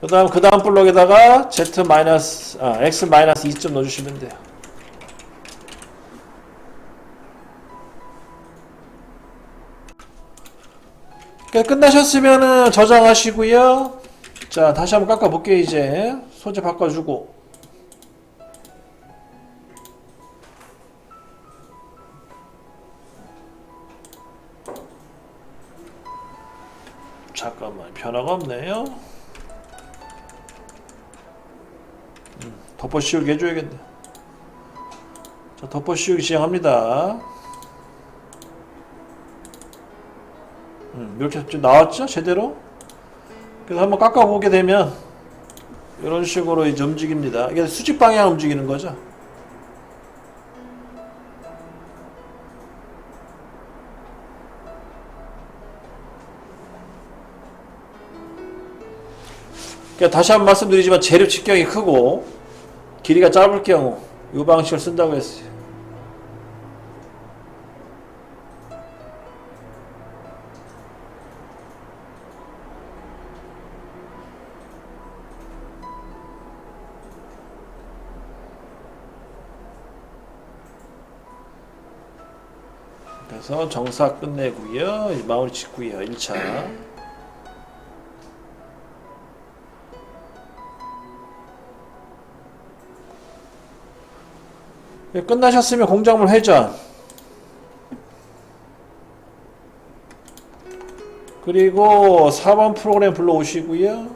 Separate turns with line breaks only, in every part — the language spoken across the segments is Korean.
그 다음 그 다음 블록에다가 z 마이너스 아 x 마이너스 2점 넣어주시면 돼요. 그 끝나셨으면은 저장하시고요. 자 다시 한번 깎아 볼게요 이제 소재 바꿔주고 잠깐만 변화가 없네요. 덮어 씌우기 해줘야겠네. 자 덮어 씌우기 시작합니다. 음, 이렇게 좀 나왔죠 제대로? 그래서 한번 깎아보게 되면 이런 식으로 이제 움직입니다. 이게 수직 방향 움직이는 거죠. 그러니까 다시 한 번 말씀드리지만 재료 직경이 크고 길이가 짧을 경우 이 방식을 쓴다고 했어요. 그래서 정사 끝내고요. 마무리 짓고요. 1차. 끝나셨으면 공작물 회전. 그리고 4번 프로그램 불러오시고요.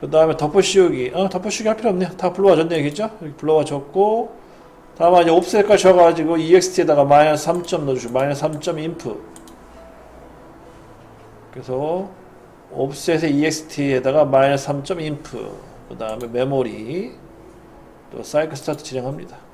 그 다음에 덮어 씌우기. 어, 덮어 씌우기 할 필요 없네요. 다 불러와 줬네, 얘기죠? 이렇게 불러와 줬고. 다음에 이제 옵셋까지 줘가지고 EXT에다가 마이너스 3점 넣어주시고, 마이너스 3점 인프. 그래서 옵셋의 EXT에다가 마이너스 3점 인프. 그 다음에 메모리. 또 사이클 스타트 진행합니다.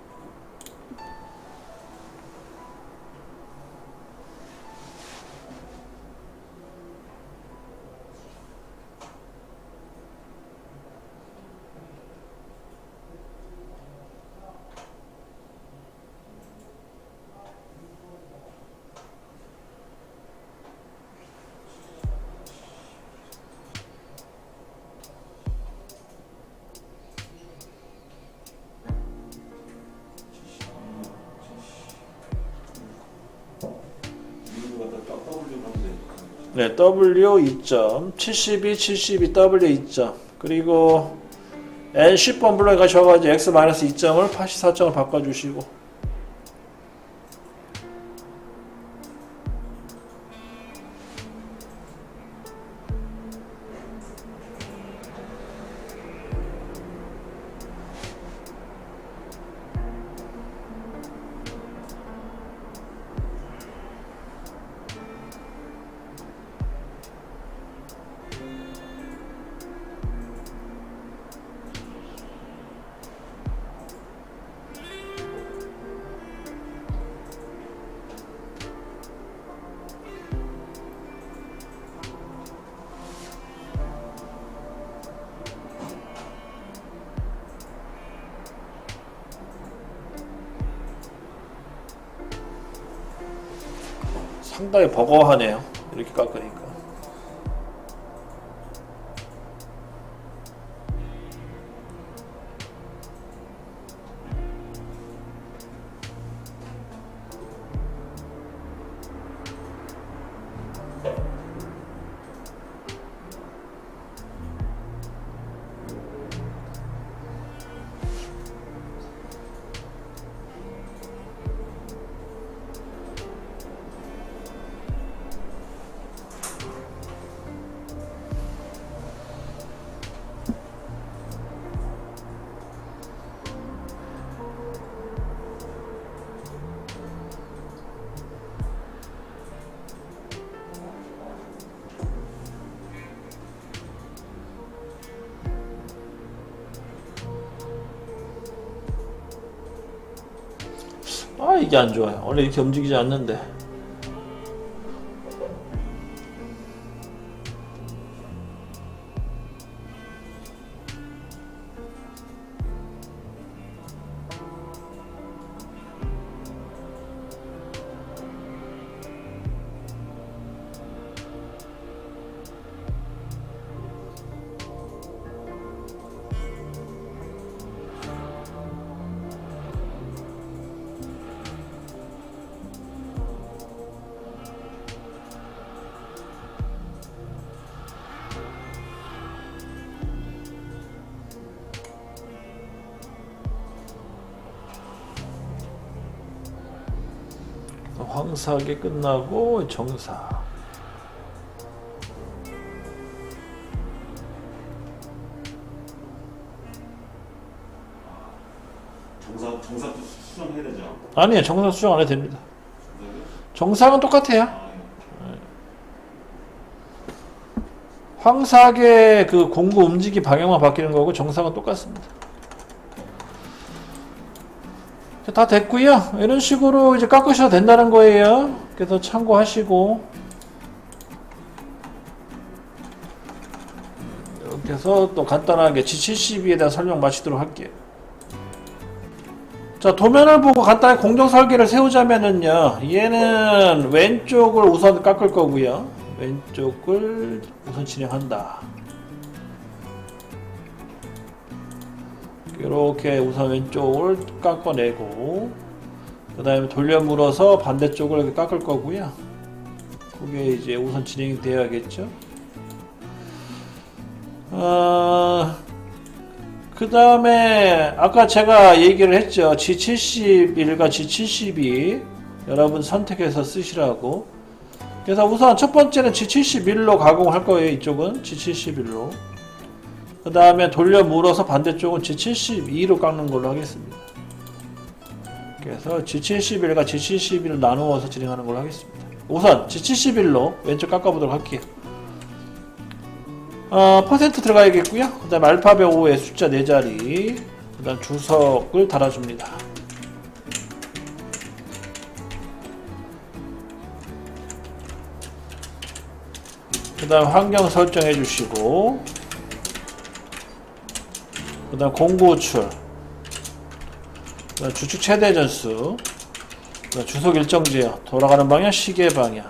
네, W 2점, 72, 72, W 2점. 그리고 N 10번 블록에 가셔가지고 X 2점을 84점을 바꿔주시고. 상당히 버거워하네요. 이렇게 깎으니까. 이게 안 좋아요. 원래 이렇게 움직이지 않는데. 황사계 끝나고 정사.
정사 정사도 수정해야 되죠.
아니에요. 정사 수정 안 해도 됩니다. 정상은 똑같아요.
아,
황사계 그 공구 움직이 방향만 바뀌는 거고 정상은 똑같습니다. 다 됐고요. 이런 식으로 이제 깎으셔도 된다는 거예요. 그래서 참고하시고 이렇게 해서 또 간단하게 G72에 대한 설명 마치도록 할게요. 자 도면을 보고 간단히 공정 설계를 세우자면은요 얘는 왼쪽을 우선 깎을 거고요 왼쪽을 우선 진행한다 이렇게 우선 왼쪽을 깎아내고 그 다음에 돌려 물어서 반대쪽을 이렇게 깎을 거고요 그게 이제 우선 진행이 되어야겠죠 어, 그 다음에 아까 제가 얘기를 했죠. G71과 G72 여러분 선택해서 쓰시라고. 그래서 우선 첫 번째는 G71로 가공할 거예요. 이쪽은 G71로. 그 다음에 돌려 물어서 반대쪽은 G72로 깎는 걸로 하겠습니다. 그래서 G71과 G71을 나누어서 진행하는 걸로 하겠습니다. 우선 G71로 왼쪽 깎아보도록 할게요. 어, 퍼센트 들어가야겠고요. 그 다음에 알파벳 5의 숫자 4자리, 그 다음 주석을 달아줍니다. 그 다음 환경 설정해 주시고, 그 다음 다음 주축 최대 전수, 주석 일정 지역, 돌아가는 방향, 시계 방향,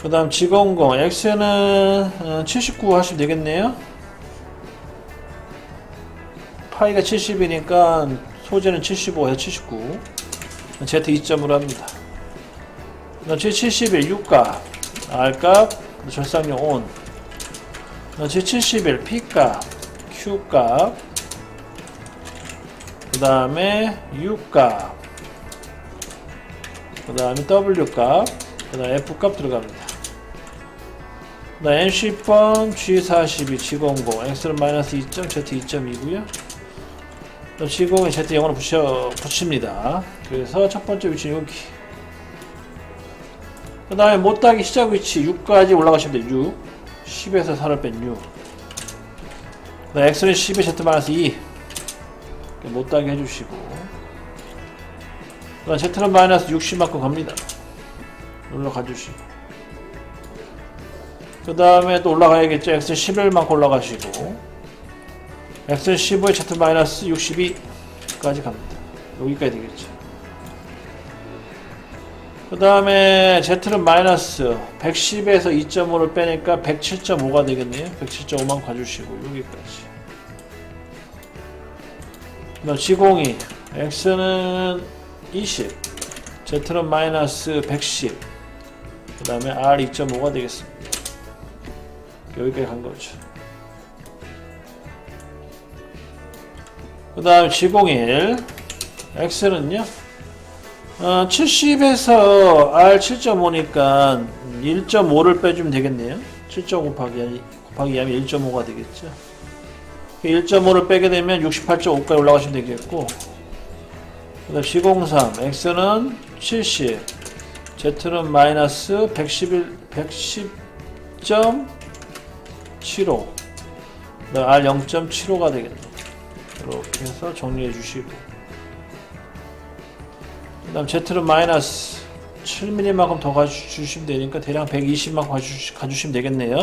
그 다음 지공공. X는 79 하시면 되겠네요. 파이가 70이니까 소재는 75에서 79 Z 2점으로 합니다. 그 다음 G71 U값 R값 절상용 다음 G71 P값 Q값 그 다음에 U값. 그 다음에 W값. 그 다음 F값 들어갑니다. 그 다음 NC0 G42 G00 X는 마이너스 2점 Z 2점이고요. G0에 Z 0으로 붙여, 붙입니다. 그래서 첫 번째 위치는 여기. 그 다음에 못따기 시작 위치 6까지 올라가시면 돼요. 6 10에서 4를 뺀 6. X는 10에 Z 마이너스 2 못따기 해주시고. 그 다음 Z는 마이너스 60만큼 갑니다. 올라가 주시고. 그 다음에 또 올라가야겠죠. x 11만큼 올라가시고. x 15에 z 마이너스 62까지 갑니다. 여기까지 되겠죠 그 다음에 z는 마이너스 110에서 2.5를 빼니까 107.5가 되겠네요. 107.5만 가주시고 여기까지. 그 다음 G02 x는 20 z는 마이너스 110 그 다음에 R 2.5가 되겠습니다. 여기까지 간 거죠. 그 다음 G01 X는요 어, 70에서 R 7.5니까 1.5를 빼주면 되겠네요. 7.5 곱하기, 곱하기 2하면 1.5가 되겠죠. 1.5를 빼게 되면 68.5까지 올라가시면 되겠고 그 다음 G03 X는 70 Z는 마이너스 111, 110.75 R 0.75가 되겠네 이렇게 해서 정리해 주시고 그 다음 Z는 마이너스 7mm만큼 더 가주시면 되니까 대략 120만큼 가주시, 가주시면 되겠네요.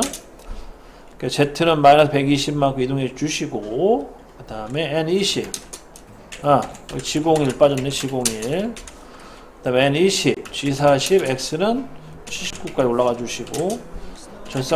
그러니까 Z는 마이너스 120만큼 이동해 주시고 그 다음에 N20 아 G01 빠졌네 G01 그 다음에 N20, G40, X는 79까지 올라가 주시고 전쌍